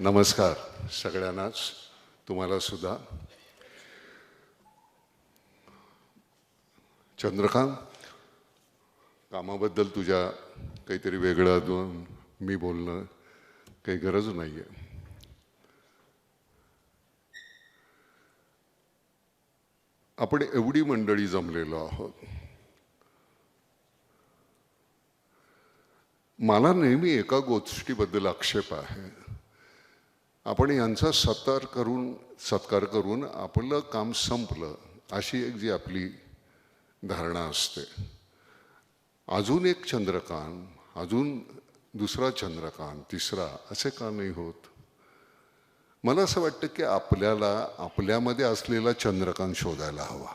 नमस्कार सगळ्यांनाच तुम्हाला सुद्धा. चंद्रकांत कामाबद्दल तुझ्या काहीतरी वेगळं अजून मी बोलणं काही गरज नाही आहे आपण एवढी मंडळी जमलेलो आहोत. मला नेहमी एका गोष्टीबद्दल आक्षेप आहे. आपण यांचा सत्कार करून सत्कार करून आपलं काम संपलं अशी एक जी आपली धारणा असते. अजून एक चंद्रकांत अजून दुसरा चंद्रकांत तिसरा असे का नाही होत? मला असं वाटतं की आपल्याला आपल्यामध्ये असलेला चंद्रकांत शोधायला हवा.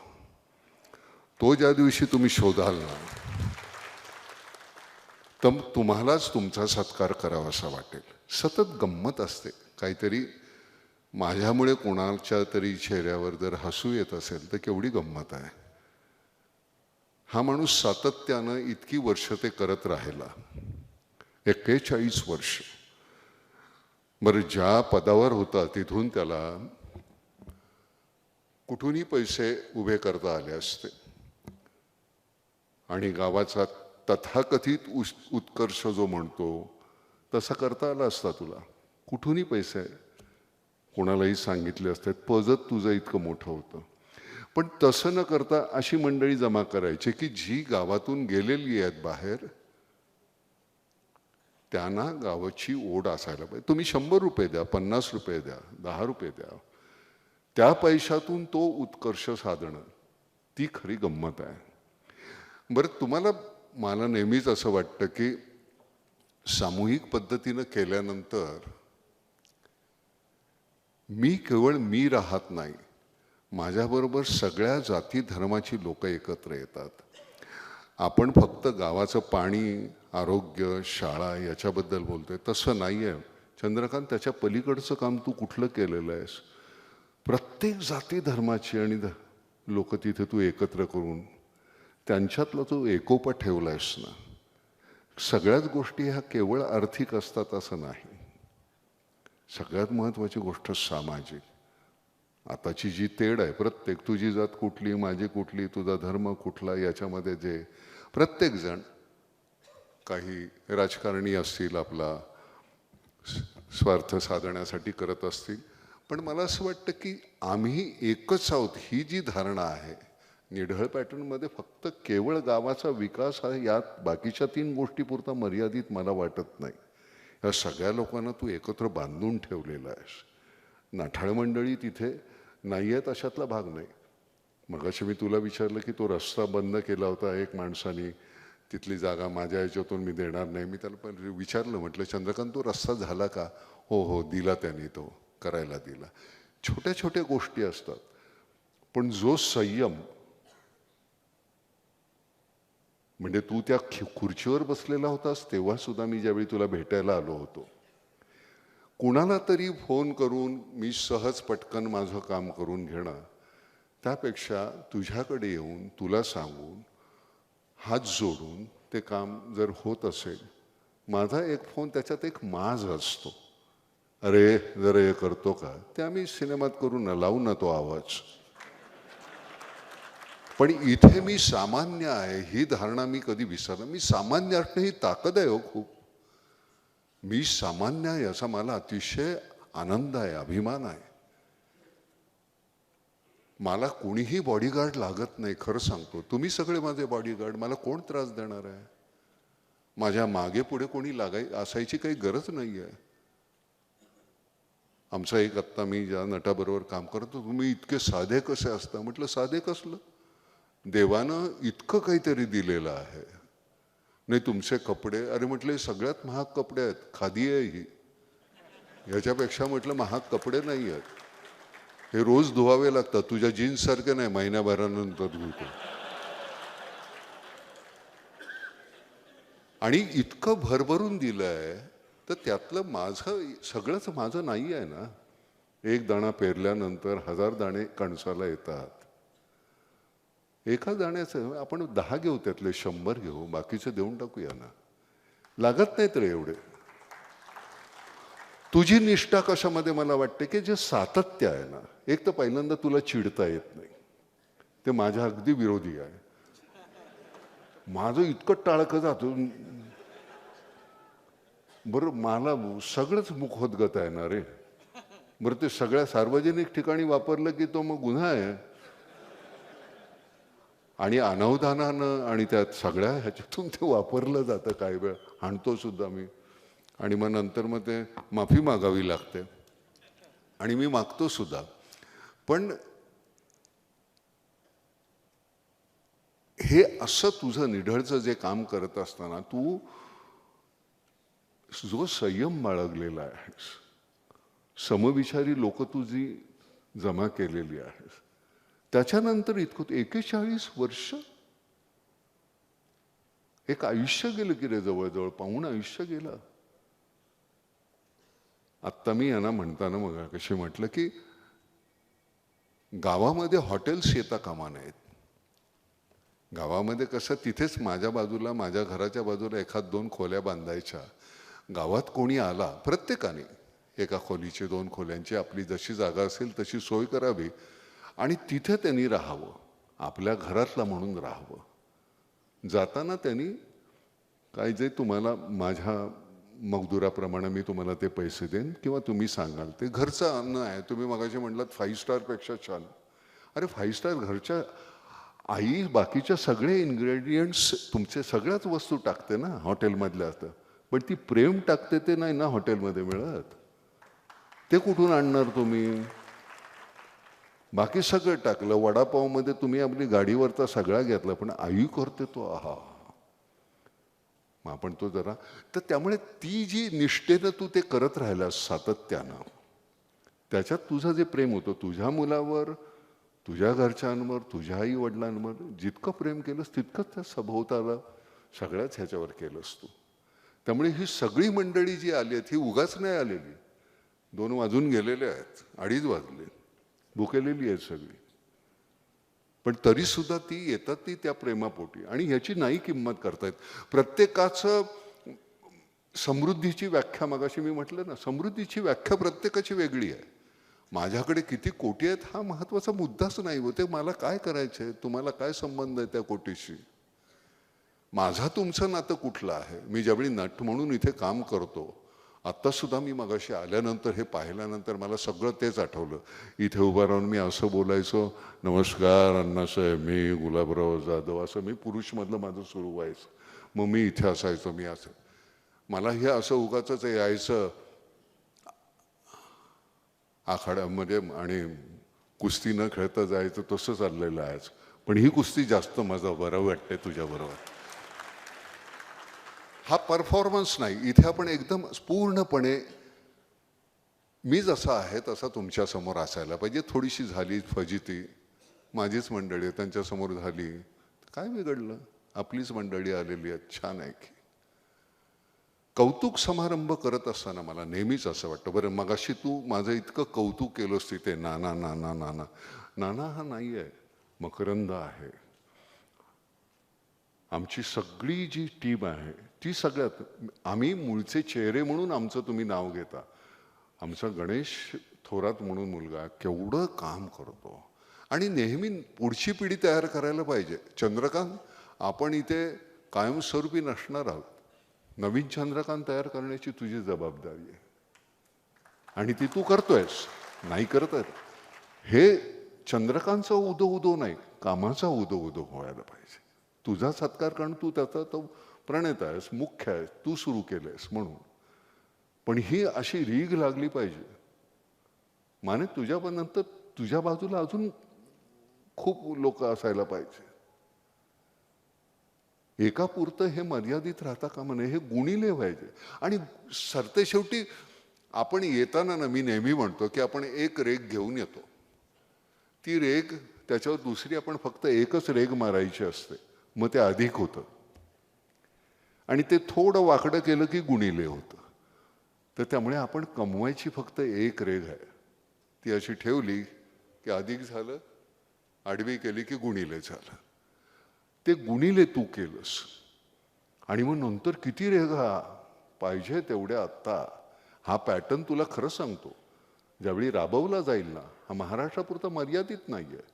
तो ज्या दिवशी तुम्ही शोधाल ना तर तुम्हालाच तुमचा सत्कार करावासा वाटेल. सतत गंमत असते. काहीतरी माझ्यामुळे कोणाच्या तरी चेहऱ्यावर जर हसू येत असेल तर केवढी गंमत आहे. हा माणूस सातत्यानं इतकी वर्ष ते करत राहिला. एक्केचाळीस वर्ष. बरं ज्या पदावर होता तिथून त्याला कुठूनही पैसे उभे करता आले असते. आणि गावाचा तथाकथित उस उत्कर्ष जो म्हणतो तसा करता आला असता तुला. कुठूनही पैसे कोणालाही सांगितले असतात. पजत तुझं इतकं मोठं होतं. पण तसं न करता अशी मंडळी जमा करायची की जी गावातून गेलेली आहेत बाहेर त्यांना गावाची ओढ असायला पाहिजे. तुम्ही शंभर रुपये द्या पन्नास रुपये द्या दहा रुपये द्या. त्या पैशातून तो उत्कर्ष साधणं ती खरी गंमत आहे. बरं तुम्हाला मला नेहमीच असं वाटतं की सामूहिक पद्धतीनं केल्यानंतर मी केवळ मी राहत नाही. माझ्याबरोबर सगळ्या जाती धर्माची लोक एकत्र येतात. आपण फक्त गावाचं पाणी आरोग्य शाळा याच्याबद्दल बोलतोय. तसं नाही आहे चंद्रकांत त्याच्या पलीकडचं काम तू कुठलं केलेलं आहेस? प्रत्येक जाती धर्माची आणि ध लोक तिथे तू एकत्र करून त्यांच्यातला तू एकोपा ठेवला आहेस ना? सगळ्याच गोष्टी ह्या केवळ आर्थिक असतात असं नाही. सगळ्यात महत्त्वाची गोष्ट सामाजिक. आताची जी तेढ आहे प्रत्येक तुझी जात कुठली माझी कुठली तुझा धर्म कुठला याच्यामध्ये जे प्रत्येकजण काही राजकारणी असतील आपला स्वार्थ साधण्यासाठी करत असतील. पण मला असं वाटतं की आम्ही एकच आहोत ही जी धारणा आहे निढळ पॅटर्नमध्ये फक्त केवळ गावाचा विकास हा यात बाकीच्या तीन गोष्टीपुरता मर्यादित मला वाटत नाही. ह्या सगळ्या लोकांना तू एकत्र बांधून ठेवलेला आहेस. नाठाळ मंडळी तिथे नाही आहेत अशातला भाग नाही. मगाशी मी तुला विचारलं की तो रस्ता बंद केला होता एक माणसाने. तिथली जागा माझ्या याच्यातून मी देणार नाही. मी त्याला पण विचारलं म्हटलं चंद्रकांत तो रस्ता झाला का? हो हो दिला त्याने तो करायला दिला. छोट्या छोट्या गोष्टी असतात. पण जो संयम म्हणजे तू त्या खि- खुर्चीवर बसलेला होतास तेव्हा सुद्धा मी ज्यावेळी तुला भेटायला आलो होतो. कुणाला तरी फोन करून मी सहज पटकन माझं काम करून घेणं त्यापेक्षा तुझ्याकडे येऊन तुला सांगून हात जोडून ते काम जर होत असेल माझा एक फोन त्याच्यात एक माज असतो. अरे जरा हे करतो का? ते आम्ही सिनेमात करू ना लावू ना तो आवाज. पण इथे मी सामान्य आहे ही धारणा मी कधी विसरणार मी सामान्य असणं ही ताकद आहे हो खूप. मी सामान्य आहे याचा मला अतिशय आनंद आहे अभिमान आहे. मला कोणीही बॉडीगार्ड लागत नाही खरं सांगतो. तुम्ही सगळे माझे बॉडीगार्ड मला कोण त्रास देणार आहे? माझ्या मागे पुढे कोणी लागाय असायची काही गरज नाही आहे. आमचा एक आत्ता मी ज्या नटाबरोबर काम करतो तुम्ही इतके साधे कसे असता? म्हटलं साधे कसलं? देवानं इतकं काहीतरी दिलेलं आहे. नाही तुमचे कपडे अरे म्हटले सगळ्यात महाग कपडे आहेत खादी आहे ही. ह्याच्यापेक्षा म्हटलं महाग कपडे नाही आहेत. हे रोज धुवावे लागतात. तुझ्या जीन्ससारखे नाही महिन्याभरानंतर धुतो. आणि इतकं भरभरून दिलं आहे तर त्यातलं माझं सगळंच माझं नाही आहे ना. एक दाणा पेरल्यानंतर हजार दाणे कणसाला येतात. एका दाण्याचं आपण दहा घेऊ त्यातले शंभर घेऊ बाकीचे देऊन टाकूया ना लागत नाहीत रे एवढे. तुझी निष्ठा कशामध्ये मला वाटते की जे सातत्य आहे ना एक तर पहिल्यांदा तुला चिडता येत नाही. ते माझ्या अगदी विरोधी आहे. माझं इतकं टाळकं जातो. बरं मला सगळंच मुखोद्गत आहे ना रे. बरं ते सगळ्या सार्वजनिक ठिकाणी वापरलं की तो मग गुन्हा आहे. आणि अनवधानानं आणि त्यात सगळ्या ह्याच्यातून ते वापरलं जातं काही वेळ. हाणतो सुद्धा मी. आणि मग नंतर मग ते माफी मागावी लागते. आणि मी मागतो सुद्धा. पण हे असं तुझं निढळचं जे काम करत असताना तू जो संयम बाळगलेला आहेस समविचारी लोक तुझी जमा केलेली आहेस. त्याच्यानंतर इतकं एकेचाळीस वर्ष एक आयुष्य गेलं की रे जवळजवळ पाहून आयुष्य गेलं. आत्ता मी यांना म्हणताना मग कशी म्हटलं की गावामध्ये हॉटेल्स येता कामा नयेत गावामध्ये कसं तिथेच माझ्या बाजूला माझ्या घराच्या बाजूला एखाद दोन खोल्या बांधायच्या. गावात कोणी आला प्रत्येकाने एका खोलीची दोन खोल्यांची आपली जशी जागा असेल तशी सोय करावी. आणि तिथे त्यांनी राहावं. आपल्या घरातला म्हणून राहावं. जाताना त्यांनी काय जे तुम्हाला माझ्या मगदुराप्रमाणे मी तुम्हाला ते पैसे देईन किंवा तुम्ही सांगाल. ते घरचं अन्न आहे. तुम्ही मगाशी म्हटलात फाईव्ह स्टारपेक्षा छान. अरे फाईव्ह स्टार घरच्या आई बाकीच्या सगळे इन्ग्रेडियंट्स तुमचे सगळ्याच वस्तू टाकते ना हॉटेलमधल्या असतं पण ती प्रेम टाकते ते नाही ना हॉटेलमध्ये मिळत? ते कुठून आणणार तुम्ही? बाकी सगळं टाकलं. वडापावमध्ये तुम्ही आपली गाडीवरचा सगळा घेतला पण आई करते तो आहा. मग आपण तो जरा तर त्यामुळे ती जी निष्ठेनं तू ते करत राहिलास सातत्यानं त्याच्यात तुझं जे प्रेम होतं तुझ्या मुलावर तुझ्या घरच्यांवर तुझ्या आई वडिलांवर जितकं प्रेम केलंस तितकंच त्या सभोवताला सगळ्याच ह्याच्यावर केलंस तू. त्यामुळे ही सगळी मंडळी जी आली आहेत ही उगाच नाही आलेली. दोन वाजून गेलेले आहेत अडीच वाजले. भुकेलेली आहेत सगळी. पण तरीसुद्धा ती येतात ती त्या प्रेमापोटी आणि ह्याची नाही किंमत करतायत. प्रत्येकाचं समृद्धीची व्याख्या मगाशी मी म्हटलं ना समृद्धीची व्याख्या प्रत्येकाची वेगळी आहे. माझ्याकडे किती कोटी आहेत हा महत्त्वाचा मुद्दाच नाही होते मला काय करायचं आहे तुम्हाला काय संबंध आहे त्या कोटीशी? माझा तुमचं नातं कुठलं आहे? मी ज्यावेळी नट म्हणून इथे काम करतो आत्तासुद्धा मी मगाशी आल्यानंतर हे पाहिल्यानंतर मला सगळं तेच आठवलं. इथे उभं राहून मी असं बोलायचो नमस्कार अण्णासाहेब मी गुलाबराव जाधव असं मी पुरुषमधलं माझं सुरू व्हायचं. मग मी इथे असायचो मी असं. मला हे असं उगाच यायचं आखाड्यामध्ये आणि कुस्ती न खेळता जायचं तसं चाललेलं आहेच पण ही कुस्ती जास्त माझा बरं वाटते तुझ्याबरोबर. हा परफॉर्मन्स नाही. इथे आपण एकदम पूर्णपणे मी जसा आहे तसा तुमच्यासमोर असायला पाहिजे. थोडीशी झाली फजिती. माझीच मंडळी त्यांच्यासमोर झाली. काय बिघडलं? आपलीच मंडळी आलेली आहेत छान आहे की. कौतुक समारंभ करत असताना मला नेहमीच असं वाटतं. बरं मगाशी तू माझं इतकं कौतुक केलंस तिथे. नाना नाना नाना. नाना हा नाही आहे. मकरंद आहे. आमची सगळी जी टीम आहे ती सगळ्यात आम्ही मूळचे चेहरे म्हणून आमचं तुम्ही नाव घेता. आमचा गणेश थोरात म्हणून मुलगा केवढं काम करतो. आणि नेहमी पुढची पिढी तयार करायला पाहिजे. चंद्रकांत आपण इथे कायमस्वरूपी नसणार आहोत. नवीन चंद्रकांत तयार करण्याची तुझी जबाबदारी आहे. आणि ती तू करतोयस. नाही करत आहे हे चंद्रकांतचा उदो उदो नाही कामाचा उदो उदो व्हायला पाहिजे. तुझा सत्कार कारण तू त्याचा तो प्रणेत आहेस मुख्य आहेस तू सुरू केलंयस म्हणून. पण ही अशी रीग लागली पाहिजे. माने तुझ्या पण नंतर तुझ्या बाजूला अजून खूप लोक असायला पाहिजे. एका पुरतं हे मर्यादित राहता कामा नये हे गुणिले पाहिजे. आणि सरते शेवटी आपण येताना ना मी नेहमी म्हणतो की आपण एक रेग घेऊन येतो. ती रेग त्याच्यावर दुसरी आपण फक्त एकच रेग मारायची असते. मग ते अधिक होतं. आणि ते थोडं वाकडं केलं की गुणिले होतं. तर त्यामुळे आपण कमवायची फक्त एक रेघ आहे. ती अशी ठेवली की अधिक झालं आडवी केली की गुणिले झालं. ते गुणिले तू केलंस. आणि मग नंतर किती रेघा पाहिजे तेवढ्या आत्ता. हा पॅटर्न तुला खरं सांगतो. ज्यावेळी राबवला जाईल ना हा महाराष्ट्रापुरता मर्यादित नाही आहे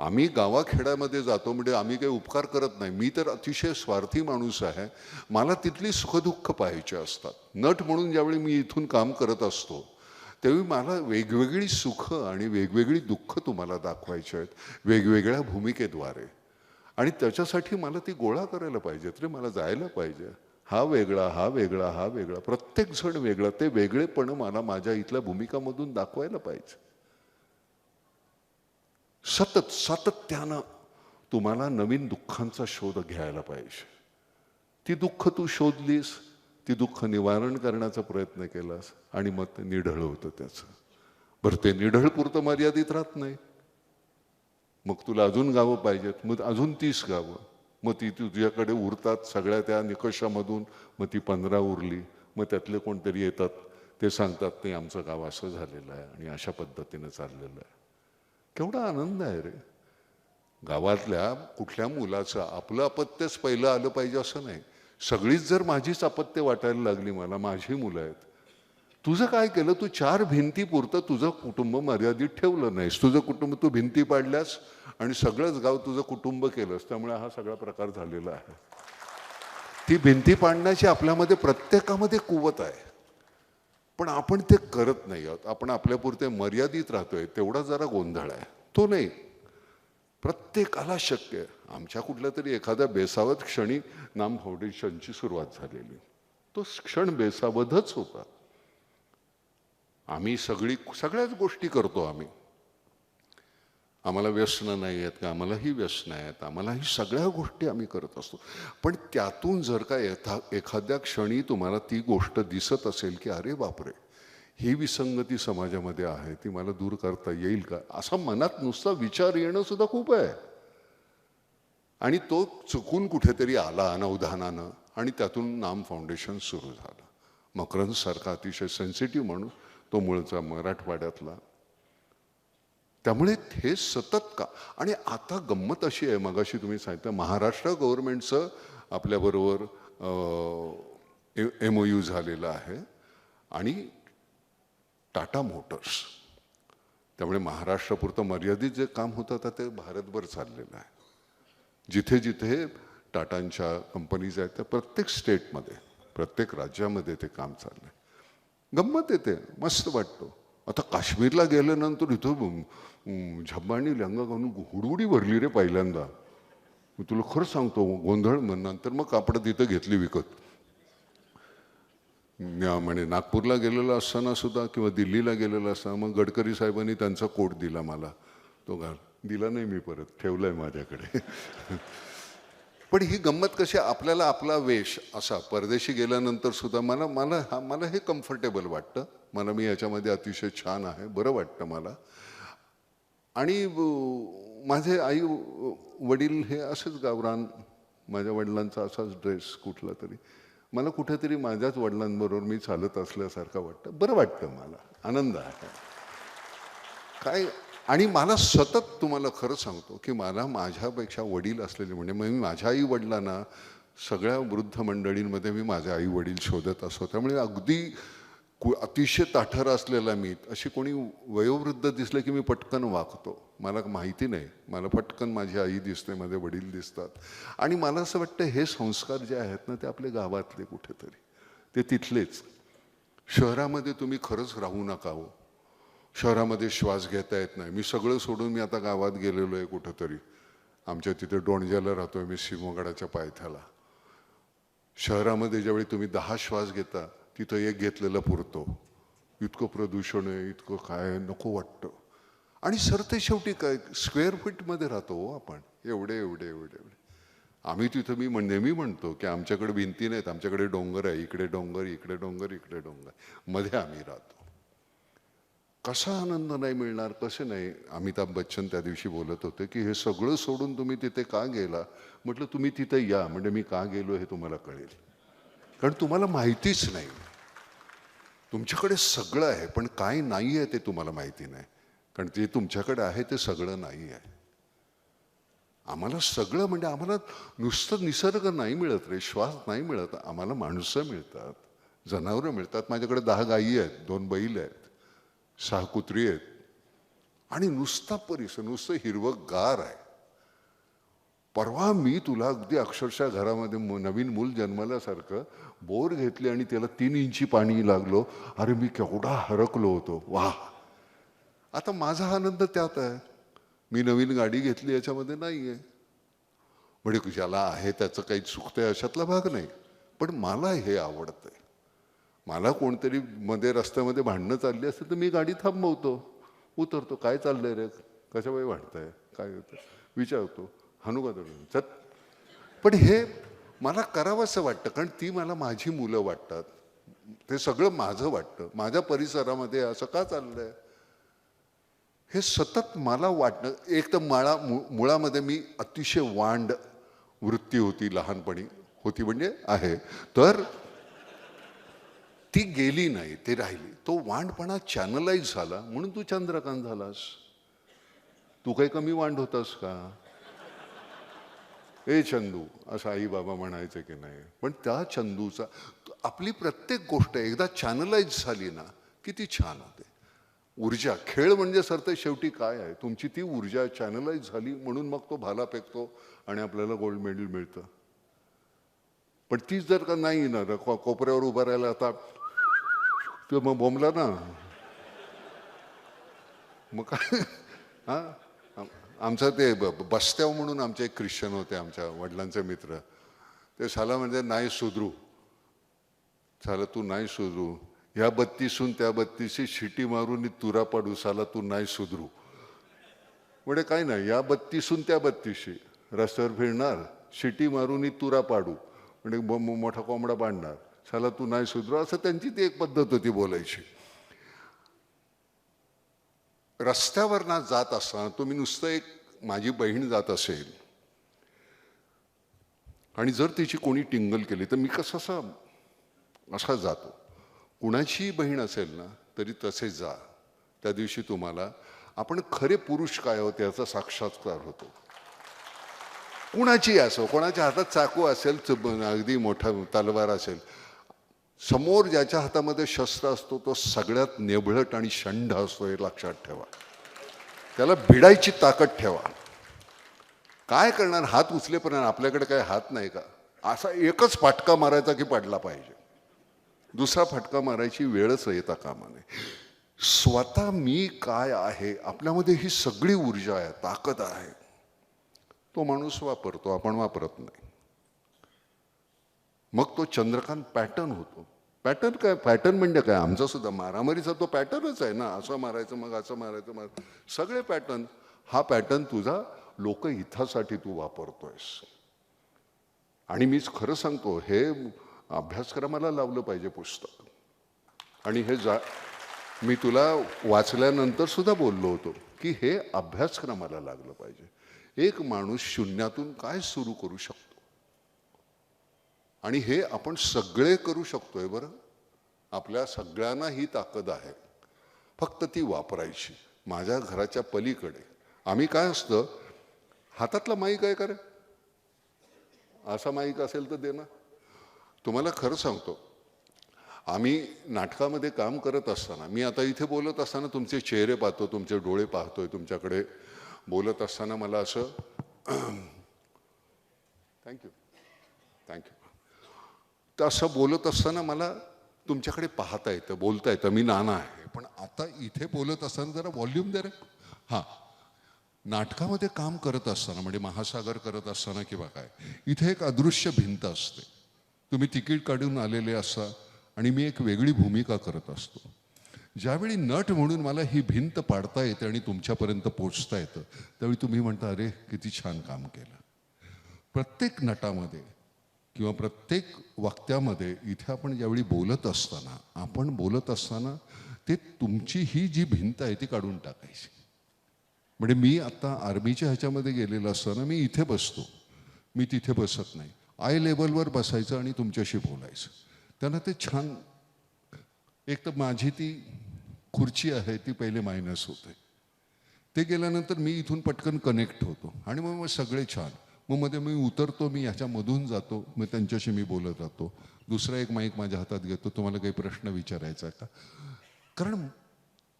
आम्ही गावाखेड्यामध्ये जातो म्हणजे आम्ही काही उपकार करत नाही. मी तर अतिशय स्वार्थी माणूस आहे. मला तिथली सुखदुःख पाहायचे असतात. नट म्हणून ज्यावेळी मी इथून काम करत असतो त्यावेळी मला वेगवेगळी सुख आणि वेगवेगळी दुःख तुम्हाला दाखवायची आहेत वेगवेगळ्या भूमिकेद्वारे. आणि त्याच्यासाठी मला ती गोळा करायला पाहिजेत रे मला जायला पाहिजे. हा वेगळा हा वेगळा हा वेगळा. प्रत्येक जण वेगळा ते वेगळेपण मला माझ्या इथल्या भूमिकामधून दाखवायला पाहिजे. सतत सातत्यानं तुम्हाला नवीन दुःखांचा शोध घ्यायला पाहिजे. ती दुःख तू शोधलीस ती दुःख निवारण करण्याचा प्रयत्न केलास आणि मग ते निढळ होतं त्याचं. बरं ते निढळ पुरतं मर्यादित राहत नाही. मग तुला अजून गावं पाहिजेत मग अजून तीस गावं. मग ती तुझ्याकडे उरतात सगळ्या त्या निकषामधून मग ती पंधरा उरली मग त्यातले कोणतरी येतात ते सांगतात ते आमचं गाव असं झालेलं आहे आणि अशा पद्धतीनं चाललेलं आहे. केवढा आनंद आहे रे. गावातल्या कुठल्या मुलाचं आपलं अपत्यच पहिलं आलं पाहिजे असं नाही. सगळीच जर माझीच अपत्य वाटायला लागली मला माझी मुलं आहेत. तुझं काय केलं? तू चार भिंती पुरतं तुझं कुटुंब मर्यादित ठेवलं नाहीस. तुझं कुटुंब तू भिंती पाडल्यास आणि सगळंच गाव तुझं कुटुंब केलंस. त्यामुळे हा सगळा प्रकार झालेला आहे. ती भिंती पाडण्याची आपल्यामध्ये प्रत्येकामध्ये कुवत आहे. पण आपण ते करत नाही आहोत. आपण आपल्यापुरते मर्यादित राहतोय. तेवढा जरा गोंधळ आहे. तो नाही. प्रत्येकाला शक्य आहे. आमच्या कुठल्या तरी एखाद्या बेसावत क्षणी नाम फाउंडेशनची सुरुवात झालेली. तो क्षण बेसावधच होता. आम्ही सगळी सगळ्याच गोष्टी करतो आम्ही. आम्हाला व्यसनं नाही आहेत का? आम्हालाही व्यसनं आहेत. आम्हालाही सगळ्या गोष्टी आम्ही करत असतो. पण त्यातून जर का यथा एखाद्या क्षणी तुम्हाला ती गोष्ट दिसत असेल की अरे बापरे! ही विसंगती समाजामध्ये आहे. ती मला दूर करता येईल का? असा मनात नुसता विचार येणं सुद्धा खूप आहे. आणि तो चुकून कुठेतरी आला अनवधानानं आणि त्यातून नाम फाउंडेशन सुरू झालं. मकरंद सारखा अतिशय सेन्सिटिव्ह म्हणून तो मूळचा मराठवाड्यातला त्यामुळे हे सतत का? आणि आता गंमत अशी आहे मगाशी तुम्ही सांगितलं महाराष्ट्र गव्हर्नमेंटचं आपल्याबरोबर एम ओ यू झालेलं आहे आणि टाटा मोटर्स. त्यामुळे महाराष्ट्रापुरतं मर्यादित जे काम होतं आता ते भारतभर चाललेलं आहे. जिथे जिथे टाटांच्या कंपनीज आहेत त्या प्रत्येक स्टेटमध्ये प्रत्येक राज्यामध्ये ते काम चाललंय. गंमत येते मस्त वाटतो. आता काश्मीरला गेल्यानंतर इथं झब्बाणी लंगा घालून हुडहुडी भरली रे पहिल्यांदा. मी तुला खरं सांगतो गोंधळ म्हण नंतर मग कापडं तिथं घेतली विकत. न्या- म्हणजे नागपूरला गेलेला असताना सुद्धा किंवा दिल्लीला गेलेला असताना मग गडकरी साहेबांनी त्यांचा कोट दिला मला. तो घाल. दिला नाही मी परत ठेवलाय माझ्याकडे. पण ही गंमत कशी आपल्याला आपला वेश असा परदेशी गेल्यानंतर सुद्धा मला मला हा मला हे कम्फर्टेबल वाटतं. मला मी याच्यामध्ये अतिशय छान आहे बरं वाटतं मला. आणि माझे आई वडील हे असंच गावरान माझ्या वडिलांचा असाच ड्रेस कुठला तरी. मला कुठेतरी माझ्याच वडिलांबरोबर मी चालत असल्यासारखं वाटतं. बरं वाटतं मला. आनंद आहे. काय आणि मला सतत तुम्हाला खरं सांगतो की मला माझ्यापेक्षा वडील असलेले म्हणजे मग मी माझ्या आई वडिलांना सगळ्या वृद्ध मंडळींमध्ये मी माझे आई वडील शोधत असतो. त्यामुळे अगदी कु अतिशय ताठर असलेला मी अशी कोणी वयोवृद्ध दिसलं की मी पटकन वागतो. मला माहिती नाही. मला पटकन माझी आई दिसते माझे वडील दिसतात. आणि मला असं वाटतं हे संस्कार जे आहेत ना ते आपले गावातले कुठेतरी. ते तिथलेच. शहरामध्ये तुम्ही खरंच राहू नका हो. शहरामध्ये श्वास घेता येत नाही. मी सगळं सोडून मी आता गावात गेलेलो आहे कुठंतरी. आमच्या तिथे डोणज्याला राहतोय मी सिंहगडाच्या पायथ्याला. शहरामध्ये ज्यावेळी तुम्ही दहा श्वास घेता तिथं एक घेतलेला पुरतो. इतकं प्रदूषण आहे इतकं काय नको वाटतं. आणि सरते शेवटी काय स्क्वेअर फीटमध्ये राहतो हो आपण. एवढे एवढे एवढे एवढे. आम्ही तिथं मी म्हण- नेहमी म्हणतो की आमच्याकडे भिंती नाहीत. आमच्याकडे डोंगर आहे. इकडे डोंगर इकडे डोंगर इकडे डोंगर. मध्ये आम्ही राहतो. कसा आनंद नाही मिळणार कसे नाही? अमिताभ बच्चन त्या दिवशी बोलत होते की हे सगळं सोडून तुम्ही तिथे का गेला? म्हटलं तुम्ही तिथे या म्हणजे मी का गेलो हे तुम्हाला कळेल. कारण तुम्हाला माहितीच नाही. तुमच्याकडे सगळं आहे पण काय नाही आहे ते तुम्हाला माहिती नाही. कारण ते तुमच्याकडे आहे ते सगळं नाही आहे. आम्हाला सगळं म्हणजे आम्हाला नुसतं निसर्ग नाही मिळत रे श्वास नाही मिळत. आम्हाला माणसं मिळतात जनावरं मिळतात. माझ्याकडे दहा गायी आहेत दोन बैल आहेत. सहा कुत्री आहेत. आणि नुसता परिसर नुसतं हिरवं गार आहे. परवा मी तुला अगदी अक्षरशः घरामध्ये नवीन मूल जन्मल्यासारखं बोर घेतले आणि त्याला तीन इंची पाणी लागलो. अरे मी केवढा हरकलो होतो. वा आता माझा आनंद त्यात आहे. मी नवीन गाडी घेतली याच्यामध्ये नाही आहे म्हणजे ज्याला आहे त्याचं काही चुकतंय अशातला भाग नाही. पण मला हे आवडतंय. मला कोणतरी मध्ये रस्त्यामध्ये भांडणं चालली असेल तर मी गाडी थांबवतो. उतरतो. काय चाललंय रे? कशामुळे वेळी वाटतंय काय होतं विचारतो. हानू का चल. पण हे मला करावंसं वाटतं कारण ती मला माझी मुलं वाटतात. ते सगळं माझं वाटतं. माझ्या परिसरामध्ये असं का चाललंय? हे सतत मला वाटणं एक तर माळा मु- मुळामध्ये मी अतिशय वांड वृत्ती होती लहानपणी होती म्हणजे आहे. तर ती गेली नाही ते राहिली. तो वांडपणा चॅनलाइज झाला म्हणून तू चंद्रकांत झालास. तू काही कमी वांड होतास का? ए चंदू असं आई बाबा म्हणायचं की नाही. पण त्या चंदूचा आपली प्रत्येक गोष्ट एकदा चॅनलाइज झाली ना किती छान होते. ऊर्जा खेळ म्हणजे सर ते शेवटी काय आहे? तुमची ती ऊर्जा चॅनलाइज झाली म्हणून मग तो भाला फेकतो आणि आपल्याला गोल्ड मेडल मिळतं. पण तीच जर का नाही ना कोपऱ्यावर उभं राहिला आता तो मग बोंबला ना. मग काय? हा? आमचं ते बस्त्याव म्हणून आमचे एक ख्रिश्चन होते आमच्या वडिलांचे मित्र. ते साला म्हणजे नाही सुधरू. साला तू नाही सुधरू. ह्या बत्तीसून त्या बत्तीशी शिटी मारून तुरा पाडू. साला तू नाही सुधरू. म्हणजे काय नाही. या बत्तीसून त्या बत्तीशी रस्त्यावर फिरणार शिटी मारून तुरा पाडू. म्हणजे मोठा कोंबडा पाडणार चला तू नाही सुधरू असं त्यांची ती एक पद्धत होती बोलायची. रस्त्यावर ना जात असताना तुम्ही नुसतं एक माझी बहीण जात असेल आणि जर तिची कोणी टिंगल केली तर मी कसं असा असा जातो. कुणाचीही बहीण असेल ना तरी तसे जा. त्या दिवशी तुम्हाला आपण खरे पुरुष काय होते याचा साक्षात्कार होतो. कुणाची असो कोणाच्या हातात चाकू असेल च- अगदी मोठा तलवार असेल समोर ज्याच्या हातामध्ये शस्त्र असतो तो सगळ्यात नेबळट आणि शंड असतो हे लक्षात ठेवा. त्याला भिडायची ताकद ठेवा. काय करणार? हात उचलेपर्यंत आपल्याकडे काय हात नाही का? असा एकच फाटका मारायचा की पडला पाहिजे. दुसरा फटका मारायची वेळच येता कामा नये. स्वतः मी काय आहे? आपल्यामध्ये ही सगळी ऊर्जा आहे ताकद आहे. तो माणूस वापरतो आपण वापरत नाही. मग तो चंद्रकांत पॅटर्न होतो. पॅटर्न काय? पॅटर्न म्हणजे काय? आमचा सुद्धा मारामारीचा तो पॅटर्नच आहे ना. असं मारायचं मग असं मारायचं मार सगळे पॅटर्न हा पॅटर्न तुझा लोकहितासाठी तू वापरतोयस. आणि मीच खरं सांगतो हे अभ्यासक्रमाला लावलं पाहिजे पुस्तक. आणि हे जा मी तुला वाचल्यानंतर सुद्धा बोललो होतो की हे अभ्यासक्रमाला लागलं पाहिजे. एक माणूस शून्यातून काय सुरू करू शकतो? आणि हे आपण सगळे करू शकतोय बरं. आपल्या सगळ्यांना ही ताकद आहे. फक्त ती वापरायची. माझ्या घराच्या पलीकडे. आम्ही काय असतं? हातातला माईक आहे का रे? असा माईक असेल तर दे ना. तुम्हाला खरं सांगतो. आम्ही नाटकामध्ये काम करत असताना मी आता इथे बोलत असताना तुमचे चेहरे पाहतो तुमचे डोळे पाहतोय तुमच्याकडे बोलत असताना मला असं थँक्यू थँक्यू तर असं बोलत असताना मला तुमच्याकडे पाहता येतं बोलता येतं. मी नाना आहे. पण आता इथे बोलत असताना जरा व्हॉल्यूम दे रे. हां. नाटकामध्ये काम करत असताना म्हणजे महासागर करत असताना किंवा काय इथे एक अदृश्य भिंत असते. तुम्ही तिकीट काढून आलेले असा आणि मी एक वेगळी भूमिका करत असतो. ज्यावेळी नट म्हणून मला ही भिंत पाडता येते आणि तुमच्यापर्यंत पोचता येतं त्यावेळी तुम्ही म्हणता अरे किती छान काम केलं. प्रत्येक नटामध्ये किंवा प्रत्येक वक्त्यामध्ये इथे आपण ज्यावेळी बोलत असताना आपण बोलत असताना ते तुमची ही जी भिंत आहे ती काढून टाकायची. म्हणजे मी आता आर्मीच्या ह्याच्यामध्ये गेलेलं असताना मी इथे बसतो. मी तिथे बसत नाही. आय लेवलवर बसायचं आणि तुमच्याशी बोलायचं. त्यांना ते छान एक तर माझी ती खुर्ची आहे ती पहिले मायनस होते. ते गेल्यानंतर मी इथून पटकन कनेक्ट होतो. आणि मग मग सगळे छान. मग मध्ये मी उतरतो मी ह्याच्यामधून जातो मग त्यांच्याशी मी बोलत राहतो. दुसरा एक माईक माझ्या हातात घेतो तुम्हाला काही प्रश्न विचारायचा का? कारण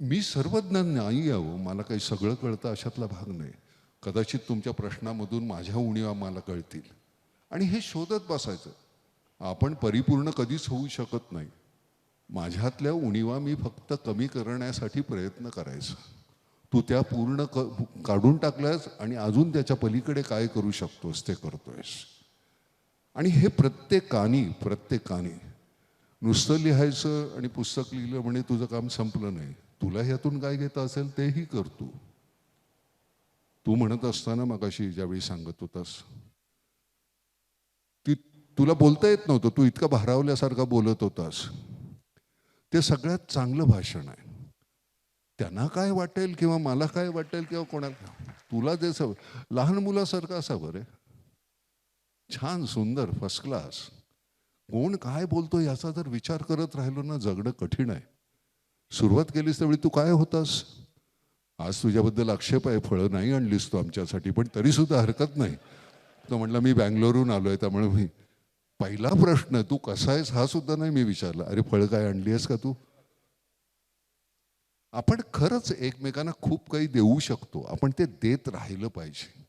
मी सर्वज्ञ नाही आहो मला काही सगळं कळतं अशातला भाग नाही. कदाचित तुमच्या प्रश्नामधून माझ्या उणीवा मला कळतील. आणि हे शोधत बसायचं. आपण परिपूर्ण कधीच होऊ शकत नाही. माझ्यातल्या उणीवा मी फक्त कमी करण्यासाठी प्रयत्न करायचा. तू त्या पूर्ण क काढून टाकल्यास आणि अजून त्याच्या पलीकडे काय करू शकतोस ते करतोयस. आणि हे प्रत्येकानी प्रत्येकाने नुसतं लिहायचं आणि पुस्तक लिहिलं म्हणे तुझं काम संपलं नाही. तुला ह्यातून काय घेता असेल तेही कर तू. तू म्हणत असताना मगाशी ज्यावेळी सांगत होतास. ती तुला बोलता येत नव्हतं. तू इतका भारावल्यासारखा बोलत होतास. ते सगळ्यात चांगलं भाषण आहे. त्यांना काय वाटेल किंवा मला काय वाटेल किंवा कोणाला? तुला जे सव लहान मुलासारखं असावं रे छान सुंदर फर्स्ट क्लास कोण काय बोलतो याचा जर विचार करत राहिलो ना जगणं कठीण आहे. सुरुवात केलीस त्यावेळी तू काय होतास? आज तुझ्याबद्दल आक्षेप आहे फळं नाही आणलीस तू आमच्यासाठी पण तरीसुद्धा हरकत नाही. तो म्हटला मी बँगलोरहून आलोय. त्यामुळे मी पहिला प्रश्न तू कसा आहेस हा सुद्धा नाही मी विचारला. अरे फळं काय आणली आहेस का तू? आपण खरंच एकमेकांना खूप काही देऊ शकतो. आपण ते देत राहिलं पाहिजे.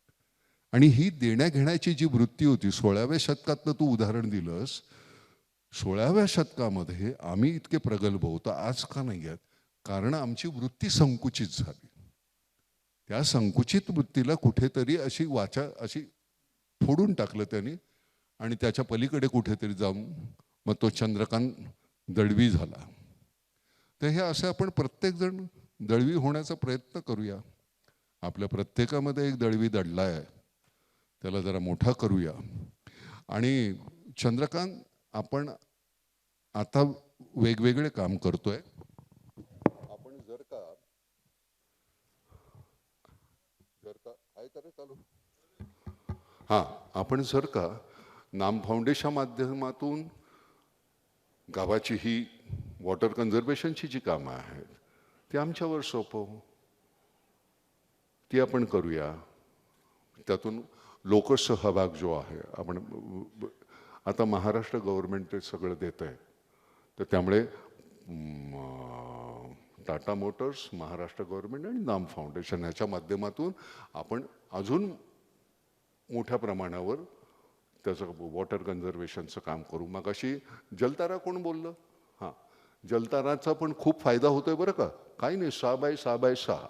आणि ही देण्याघेण्याची जी वृत्ती होती सोळाव्या शतकातलं तू उदाहरण दिलंस. सोळाव्या शतकामध्ये आम्ही इतके प्रगल्भ होतो आज का नाही आहेत? कारण आमची वृत्ती संकुचित झाली. त्या संकुचित वृत्तीला कुठेतरी अशी वाचा अशी फोडून टाकलं त्यांनी आणि त्याच्या पलीकडे कुठेतरी जाऊन मग तो चंद्रकांत दडवी झाला. तर हे असे आपण प्रत्येकजण दळवी होण्याचा प्रयत्न करूया. आपल्या प्रत्येकामध्ये एक दळवी दडला आहे. त्याला जरा मोठा करूया. आणि चंद्रकांत आपण आता वेगवेगळे काम करतोय. आपण जर का जर का आहे का रे चालू. हां आपण जर का नाम फाउंडेशन माध्यमातून गावाची ही वॉटर कन्झर्वेशनची जी कामं आहेत ती आमच्यावर सोपवू. ती आपण करूया. त्यातून लोकसहभाग जो आहे आपण आता महाराष्ट्र गव्हर्नमेंट ते सगळं देत आहे तर त्यामुळे टाटा मोटर्स महाराष्ट्र गव्हर्नमेंट आणि नाम फाउंडेशन ह्याच्या माध्यमातून आपण अजून मोठ्या प्रमाणावर त्याचं वॉटर कन्झर्वेशनचं काम करू. मग अशी जलतारा कोण बोललं? हां. जलताराचा पण खूप फायदा होतोय बरं का. काही नाही सहा बाय सहा बाय सहा.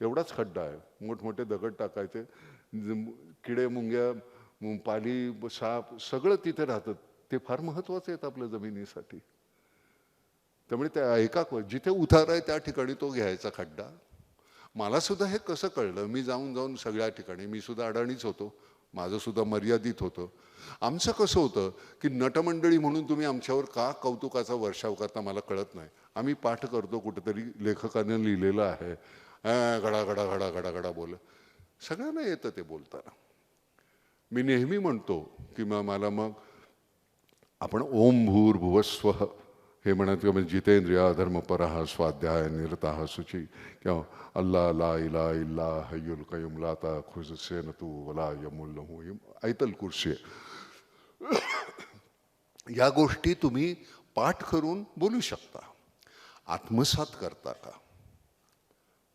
एवढाच खड्डा आहे. मोठमोठे दगड टाकायचे किडे मुंग्या पाली साप सगळं तिथे राहतं. ते फार महत्त्वाचं आहेत आपल्या जमिनीसाठी. त्यामुळे त्या एका जिथे उतार आहे त्या ठिकाणी तो घ्यायचा खड्डा. मला सुद्धा हे कसं कळलं मी जाऊन जाऊन सगळ्या ठिकाणी मी सुद्धा अडाणीच होतो. माझं सुद्धा मर्यादित होतं. आमचं कसं होतं की नटमंडळी म्हणून तुम्ही आमच्यावर का कौतुकाचा वर्षाव करता मला कळत नाही. आम्ही पाठ करतो कुठेतरी लेखकाने लिहिलेलं आहे. अं, घडा घडा घडा घडा बोल सगळ्यांना येतं ते बोलताना. मी नेहमी म्हणतो की मग मला मग आपण ओम भूर भुवस्व हे म्हणत किंवा म्हणजे जितेंद्रिया धर्मपरः स्वाध्याय निरताः सुची किंवा अल्ला ला इला इल्ला हय्युल कयुम लाता खुजसेन तू वला यमुल हुम ऐतल कुर्शी या गोष्टी तुम्ही पाठ करून बोलू शकता. आत्मसात करता का?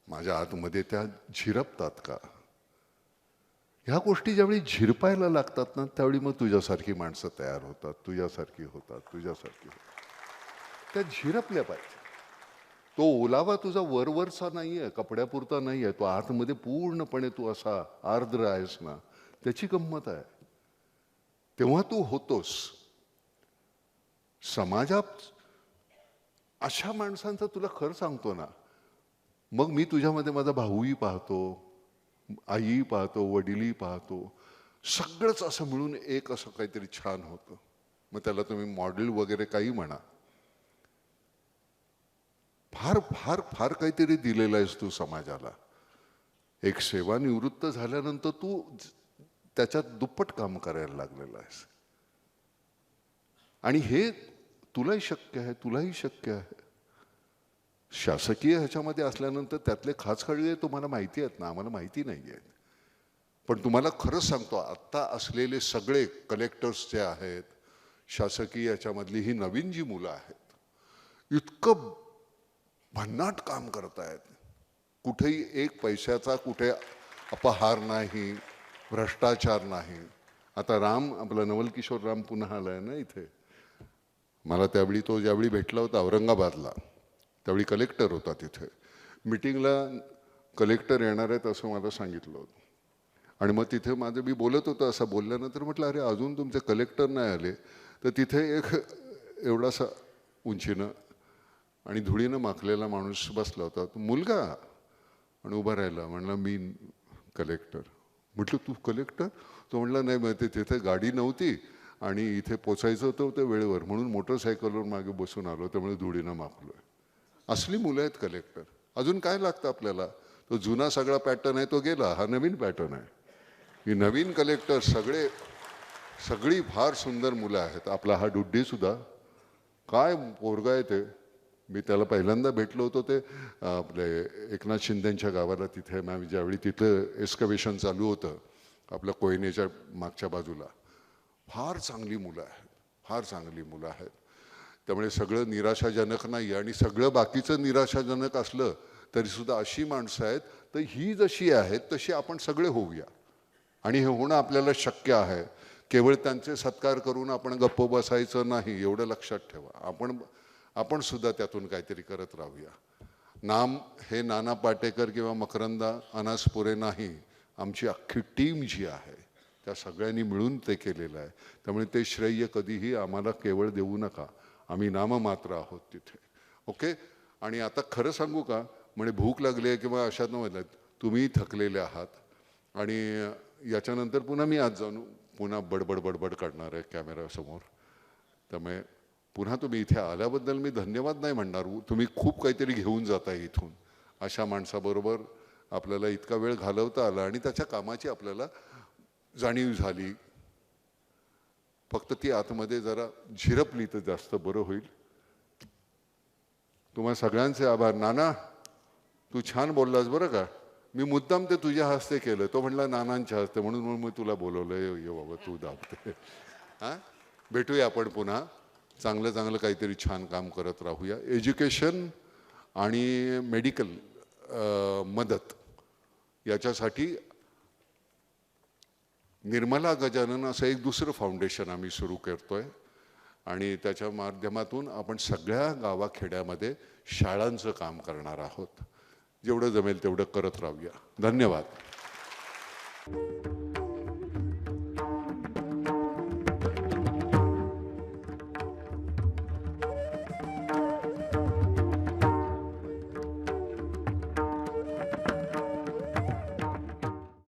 माझ्या आतमध्ये त्या झिरपतात का? ह्या गोष्टी ज्यावेळी झिरपायला लागतात ना त्यावेळी मग तुझ्यासारखी माणसं तयार होतात तुझ्यासारखी होतात तुझ्यासारखी होतात. त्या झिरपल्या पाहिजे. तो ओलावा तुझा वरवरचा नाही आहे कपड्यापुरता नाही आहे तो आतमध्ये पूर्णपणे तू असा आर्द्र आहेस ना त्याची गंमत आहे. तेव्हा तू होतोस. समाजात अशा माणसांचा तुला खरं सांगतो ना मग मी तुझ्यामध्ये माझा भाऊही पाहतो आई पाहतो वडीलही पाहतो सगळंच असं मिळून एक असं काहीतरी छान होतं. मग त्याला तुम्ही मॉडेल वगैरे काही म्हणा. फार फार फार काहीतरी दिलेलं आहेस तू समाजाला. एक सेवानिवृत्त झाल्यानंतर तू त्याच्यात दुप्पट काम करायला लागलेलं आहेस. आणि हे तुलाही शक्य आहे तुलाही शक्य आहे. शासकीय ह्याच्यामध्ये असल्यानंतर त्यातले खास खळगे तुम्हाला माहिती आहेत ना आम्हाला माहिती नाही आहेत पण तुम्हाला खरंच सांगतो आत्ता असलेले सगळे कलेक्टर्स जे आहेत शासकीय याच्यामधली ही नवीन जी मुलं आहेत इतकं भन्नाट काम करतायत. कुठेही एक पैशाचा कुठे अपहार नाही भ्रष्टाचार नाही. आता राम आपला नवलकिशोर राम पुन्हा आलाय ना इथे. मला त्यावेळी तो ज्यावेळी भेटला होता औरंगाबादला त्यावेळी कलेक्टर होता तिथे. मिटिंगला कलेक्टर येणार आहेत असं मला सांगितलं होतं. आणि मग तिथे माझं मी बोलत होतं असं बोलल्यानंतर म्हटलं अरे अजून तुमचे कलेक्टर नाही आले. तर तिथे एक एवढासा उंचीनं आणि धुळीनं माखलेला माणूस बसला होता. तो मुलगा आणि उभा राहिला. म्हणला मी कलेक्टर. म्हटलं तू कलेक्टर? तो म्हणला नाही मग तिथे गाडी नव्हती आणि इथे पोचायचं होतं होतं वेळेवर. म्हणून मोटरसायकलवर मागे बसून आलो. त्यामुळे धुळीनं माखलो आहे असली मुलं आहेत कलेक्टर. अजून काय लागतं आपल्याला? तो जुना सगळा पॅटर्न आहे तो गेला. हा नवीन पॅटर्न आहे. ही नवीन कलेक्टर सगळे सगळी फार सुंदर मुलं आहेत. आपला हा डुड्डीसुद्धा काय पोरगा आहे ते. मी त्याला पहिल्यांदा भेटलो होतो ते आपले एकनाथ शिंदेंच्या गावाला तिथे मॅम ज्यावेळी तिथं एस्कवेशन चालू होतं आपल्या कोयनेच्या मागच्या बाजूला फार चांगली मुलं आहेत फार चांगली मुलं आहेत. त्यामुळे सगळं निराशाजनक नाही आणि सगळं बाकीचं निराशाजनक असलं तरीसुद्धा अशी माणसं आहेत तर ही जशी आहेत तशी आपण सगळे होऊया. आणि हे होणं आपल्याला शक्य आहे. केवळ त्यांचे सत्कार करून आपण गप्प बसायचं नाही एवढं लक्षात ठेवा. आपण आपण सुद्धा त्यातून काहीतरी करत राहूया. नाम हे नाना पाटेकर किंवा मकरंदा अनासपुरे नाही आमची अख्खी टीम जी आहे त्या सगळ्यांनी मिळून ते केलेलं आहे. त्यामुळे ते श्रेय कधीही आम्हाला केवळ देऊ नका. आम्ही नाममात्र आहोत तिथे. ओके? आणि आता खरं सांगू का? म्हणजे भूक लागली आहे किंवा अशात नव्हत्या तुम्ही थकलेले आहात. आणि याच्यानंतर पुन्हा मी आज जाऊन पुन्हा बडबड बडबड काढणार आहे कॅमेऱ्यासमोर त्यामुळे पुन्हा तुम्ही इथे आल्याबद्दल मी धन्यवाद नाही म्हणणार. तुम्ही खूप काहीतरी घेऊन जाताय इथून. अशा माणसाबरोबर आपल्याला इतका वेळ घालवता आला आणि त्याच्या कामाची आपल्याला जाणीव झाली. फक्त ती आतमध्ये जरा झिरपली तर जास्त बरं होईल. तुम्हा सगळ्यांचे आभार. नाना तू छान बोललास बरं का? मी मुद्दाम ते तुझ्या हस्ते केलं. तो म्हणला नानांच्या हस्ते. म्हणून मग मी तुला बोलवलं ये बाबा तू दाबते हां? भेटूया आपण पुन्हा. चांगलं चांगलं काहीतरी छान काम करत राहूया. एज्युकेशन आणि मेडिकल मदत याच्यासाठी निर्मला गजानन असं एक दुसरं फाउंडेशन आम्ही सुरू करतोय. आणि त्याच्या माध्यमातून आपण सगळ्या गावाखेड्यामध्ये शाळांचं काम करणार आहोत. जेवढं जमेल तेवढं करत राहूया. धन्यवाद.